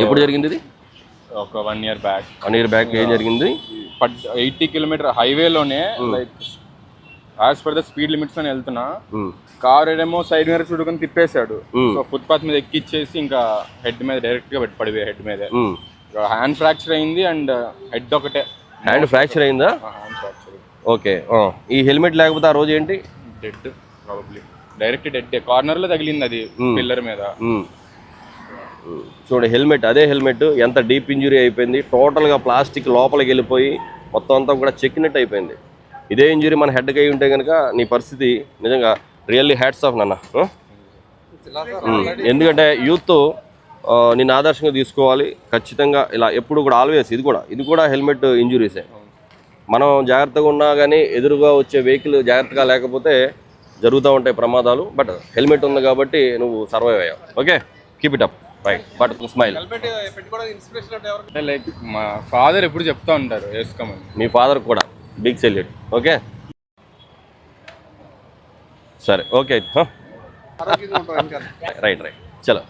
ఎప్పుడు జరిగింది ఇది? ఒక one year back one year back ఏం జరిగింది? Eighty kilometre హైవేలోనే like as per the speed limits అని వెళ్తున్నా. కార్ ఏమో సైడ్ మీద చూడుకొని తిప్పేశాడు. Hmm. సో ఫుట్పాత్ మీద ఎక్కిచ్చేసి ఇంకా హెడ్ మీద డైరెక్ట్గా పెట్టి పడిపోయి హెడ్ మీద. హ్యాండ్ ఫ్రాక్చర్ అయింది అండ్ హెడ్ ఒకటే. హ్యాండ్ ఫ్రాక్చర్ అయిందా? Hand fracture okay. ఈ హెల్మెట్ లేకపోతే ఆ రోజు ఏంటి? డెడ్ ప్రాబబ్లీ డైరెక్ట్ డెడ్ కార్నర్లో తగిలింది అది పిల్లర్ మీద. ఉమ్. ఉమ్. చూడు హెల్మెట్ అదే హెల్మెట్ ఎంత డీప్ ఇంజురీ అయిపోయింది. టోటల్గా ప్లాస్టిక్ లోపలికి వెళ్ళిపోయి మొత్తం అంతా కూడా చెక్కినట్టు అయిపోయింది. ఇదే ఇంజురీ మన హెడ్కి అయి ఉంటే కనుక నీ పరిస్థితి నిజంగా రియల్లీ హ్యాట్స్ ఆఫ్ నాన్న. ఎందుకంటే యూత్ నిన్ను ఆదర్శంగా తీసుకోవాలి. ఖచ్చితంగా ఇలా ఎప్పుడు కూడా ఆల్వేస్ ఇది కూడా ఇది కూడా హెల్మెట్ ఇంజురీసే. మనం జాగ్రత్తగా ఉన్నా కానీ ఎదురుగా వచ్చే వెహికల్ జాగ్రత్తగా లేకపోతే జరుగుతూ ఉంటాయి ప్రమాదాలు. బట్ హెల్మెట్ ఉంది కాబట్టి నువ్వు సర్వైవ్ అయ్యావు. Okay? Keep it up right but smile like మా ఫాదర్ ఎప్పుడు చెప్తా ఉంటారు వేసుకోమని మీ ఫాదర్ కూడా. బిగ్ సెల్యూట్ ఓకే సరే ఓకే రైట్ రైట్ చలో.